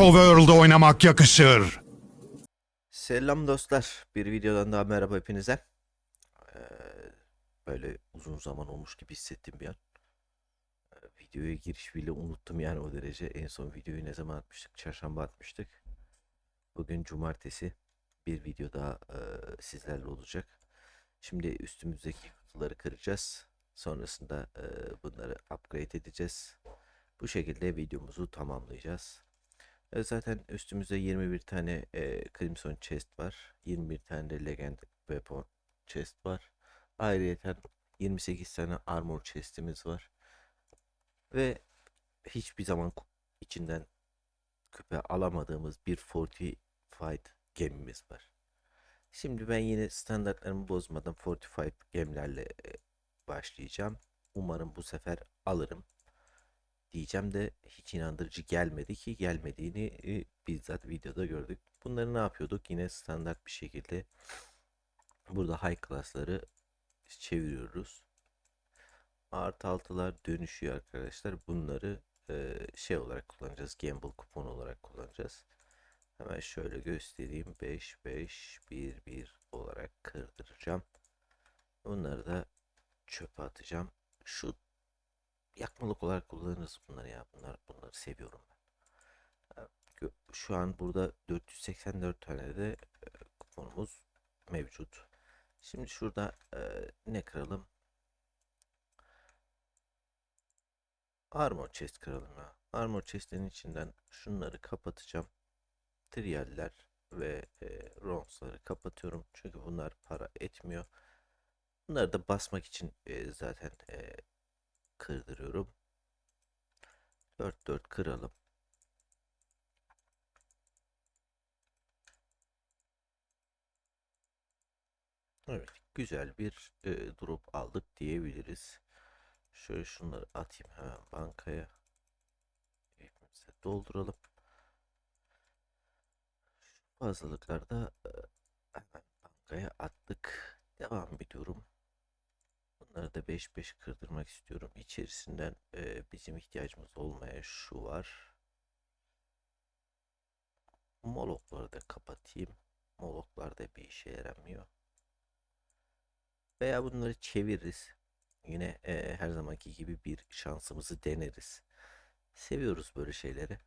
Overworld'da oynamak yakışır. Selam dostlar. Bir videodan daha merhaba hepinize. Ee, böyle uzun zaman olmuş gibi hissettim bir an. Ee, videoya giriş bile unuttum yani o derece. En son videoyu ne zaman atmıştık? Çarşamba atmıştık. Bugün cumartesi. Bir video daha e, sizlerle olacak. Şimdi üstümüzdeki kutuları kıracağız. Sonrasında e, bunları upgrade edeceğiz. Bu şekilde videomuzu tamamlayacağız. E, Zaten üstümüzde 21 tane e, Crimson Chest var. 21 tane de Legend Weapon Chest var. Ayrıca 28 tane Armor Chest'imiz var. Ve hiçbir zaman içinden küpe alamadığımız bir Fortified gemimiz var. Şimdi ben yine standartlarımı bozmadan Fortified gemilerle e, başlayacağım. Umarım bu sefer alırım diyeceğim de hiç inandırıcı gelmedi ki gelmediğini e, bizzat videoda gördük. Bunları ne yapıyorduk? Yine standart bir şekilde burada high class'ları çeviriyoruz. Artı altılar dönüşüyor arkadaşlar. Bunları e, şey olarak kullanacağız. Gamble kupon olarak kullanacağız. Hemen şöyle göstereyim. 5 5 1 1 olarak kırdıracağım. Bunları da çöpe atacağım. Şu yakmalık olarak kullanırız bunları ya. Bunlar bunları seviyorum ben. Şu an burada 484 tane de kuponumuz mevcut. Şimdi şurada ne kıralım? Armor chest kıralım ya. Armor chest'in içinden şunları kapatacağım. Trialler ve e, ronsları kapatıyorum. Çünkü bunlar para etmiyor. Bunları da basmak için e, zaten e, kırdırıyorum. 4 4 kıralım. Evet, güzel bir e, drop aldık diyebiliriz. Şöyle şunları atayım hemen bankaya. Hepimize dolduralım. Şu fazlalıkları da e, hemen bankaya attık. Devam ediyorum. Bunları da 5-5 kırdırmak istiyorum. İçerisinden e, bizim ihtiyacımız olmayan şu var. Molokları da kapatayım. Moloklar da bir işe yaramıyor. Veya bunları çeviririz. Yine e, her zamanki gibi bir şansımızı deneriz. Seviyoruz böyle şeyleri.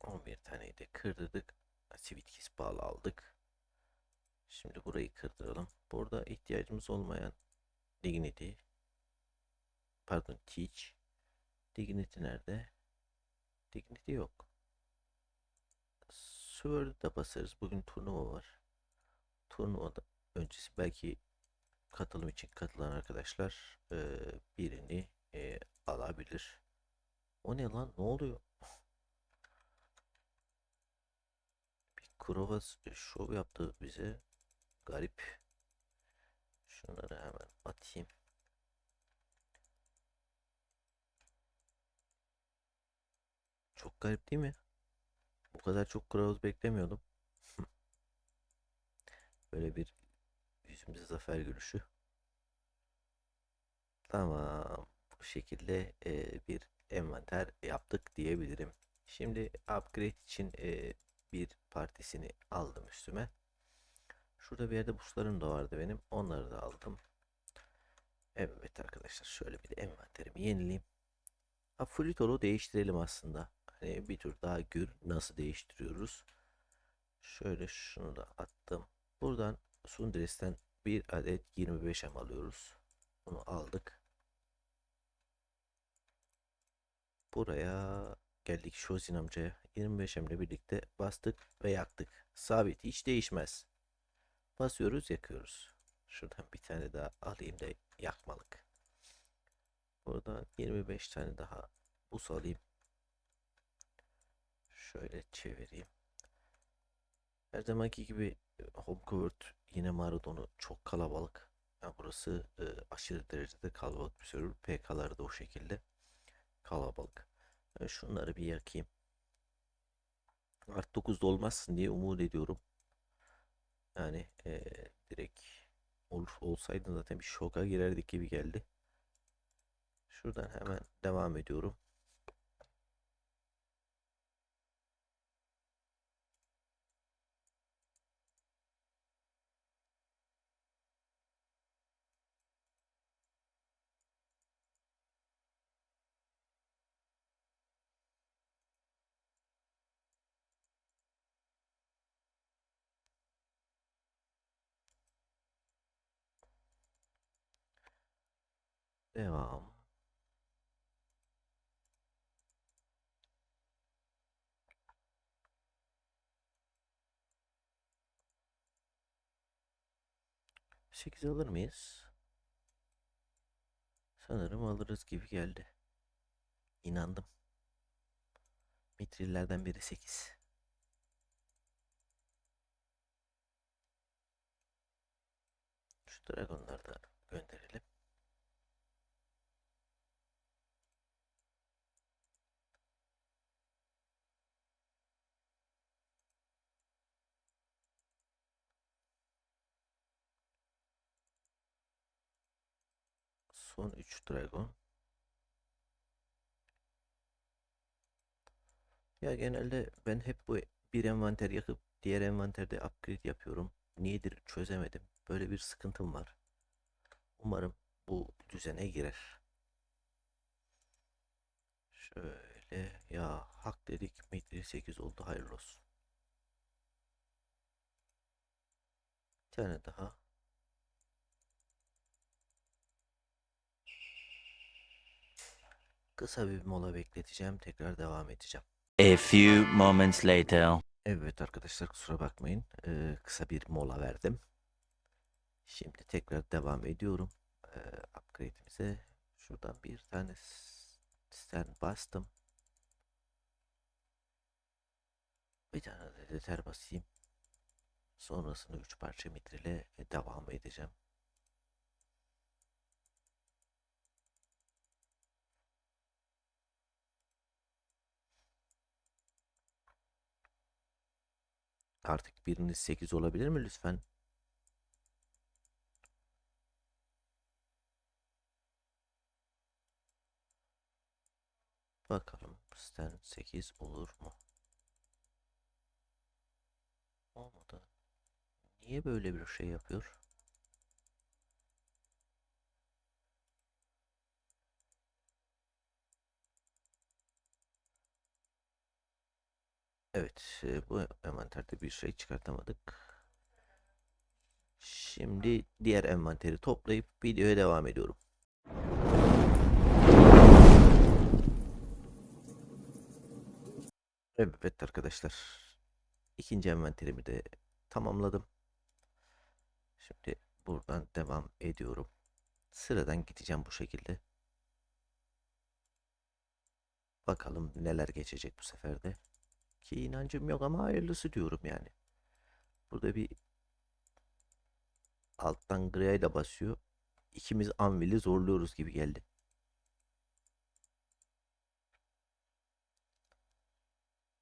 On bir taneyi de kırdırdık. Sweetkis bağlı aldık. Şimdi burayı kırdıralım. Burada ihtiyacımız olmayan Dignity. Pardon Teach. Dignity nerede? Dignity yok. Sword'u da basarız. Bugün turnuva var. Turnuvada öncesi belki katılım için katılan arkadaşlar e, birini e, alabilir. O ne lan? Ne oluyor? Bir Krovas şov yaptı bize. Garip. Şunları hemen atayım. Çok garip değil mi? Bu kadar çok Krovas beklemiyordum. Böyle bir yüzümüze zafer gülüşü. Tamam. Bu şekilde e, bir envanter yaptık diyebilirim. Şimdi upgrade için e, bir partisini aldım üstüme. Şurada bir yerde buslarım da vardı benim. Onları da aldım. Evet arkadaşlar şöyle bir de envanterimi yenileyim. Ha, değiştirelim aslında. Hani bir tur daha gör nasıl değiştiriyoruz. Şöyle şunu da attım. Buradan Sundres'ten bir adet 25 em alıyoruz. Bunu aldık. Buraya geldik Şozin amcaya. 25 emle birlikte bastık ve yaktık. Sabit hiç değişmez. Basıyoruz yakıyoruz. Şuradan bir tane daha alayım da yakmalık. Buradan 25 tane daha buz alayım. Şöyle çevireyim. Her zamanki gibi e, Homecourt yine Maradona çok kalabalık. Ya burası e, aşırı derecede kalabalık bir server. PK'ları da o şekilde kalabalık. E, şunları bir yakayım. Art 9'da olmazsın diye umut ediyorum. Yani e, direkt olur olsaydı zaten bir şoka girerdik gibi geldi. Şuradan hemen devam ediyorum. Devam. Sekiz alır mıyız? Sanırım alırız gibi geldi. İnandım. Mitrillerden biri 8. Şu dragonları da gönderelim. Son 3 dragon. Ya genelde ben hep bu bir envanter yakıp diğer envanterde upgrade yapıyorum. Niyedir çözemedim. Böyle bir sıkıntım var. Umarım bu düzene girer. Şöyle ya hak dedik metre 8 oldu hayırlı olsun. Bir tane daha. Kısa bir mola bekleteceğim. Tekrar devam edeceğim. A few moments later. Evet arkadaşlar kusura bakmayın. Ee, kısa bir mola verdim. Şimdi tekrar devam ediyorum. Ee, upgrade'imize. Şuradan bir tane s- stand bastım. Bir tane de deter basayım. Sonrasında 3 parça mitrile devam edeceğim. Artık biriniz 8 olabilir mi lütfen? Bakalım Stan 8 olur mu? Olmadı. Niye böyle bir şey yapıyor? Evet, bu envanterde bir şey çıkartamadık. Şimdi diğer envanteri toplayıp videoya devam ediyorum. Evet arkadaşlar. ikinci envanterimi de tamamladım. Şimdi buradan devam ediyorum. Sıradan gideceğim bu şekilde. Bakalım neler geçecek bu sefer de. Ki inancım yok ama hayırlısı diyorum yani. Burada bir alttan Grey'le basıyor. İkimiz Anvil'i zorluyoruz gibi geldi.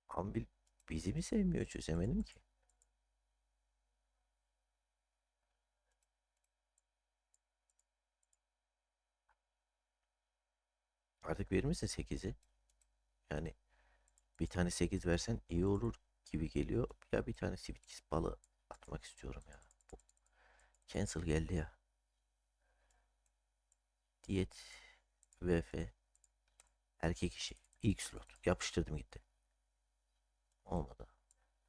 Anvil bizi mi sevmiyor çözemedim ki. Artık verir misin 8'i? Yani bir tane 8 versen iyi olur gibi geliyor. Ya bir tane Sivit balı atmak istiyorum ya. Cancel geldi ya. Diyet VF erkek işi ilk slot yapıştırdım gitti. Olmadı.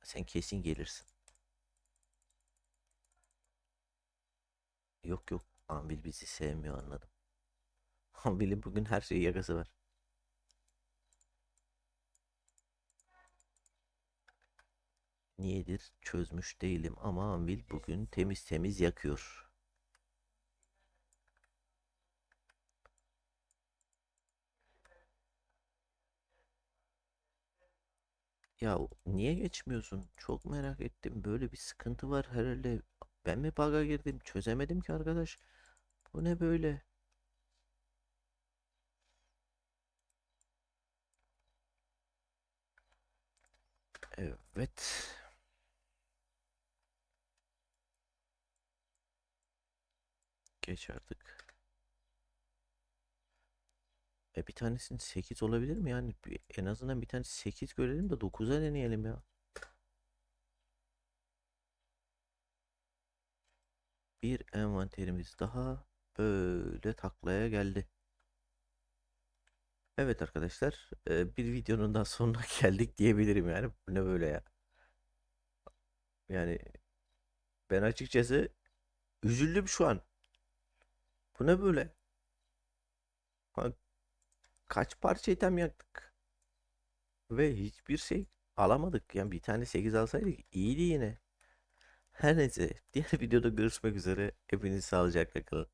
Sen kesin gelirsin. Yok yok Anvil bizi sevmiyor anladım. Anvil'in bugün her şeyi yakası var. Niyedir çözmüş değilim ama Anvil bugün temiz temiz yakıyor. Ya niye geçmiyorsun? Çok merak ettim. Böyle bir sıkıntı var herhalde. Ben mi bug'a girdim? Çözemedim ki arkadaş. Bu ne böyle? Evet. Geç artık. E bir tanesinin 8 olabilir mi yani? Bir- en azından bir tane 8 görelim de 9'a deneyelim ya. Bir envanterimiz daha böyle taklaya geldi. Evet arkadaşlar, e, bir videonun daha sonuna geldik diyebilirim yani. Bu ne böyle ya? Yani ben açıkçası üzüldüm şu an. Bu ne böyle? Kaç parça item yaktık? Ve hiçbir şey alamadık. Yani bir tane 8 alsaydık iyiydi yine. Her neyse, diğer videoda görüşmek üzere. Hepiniz sağlıcakla kalın.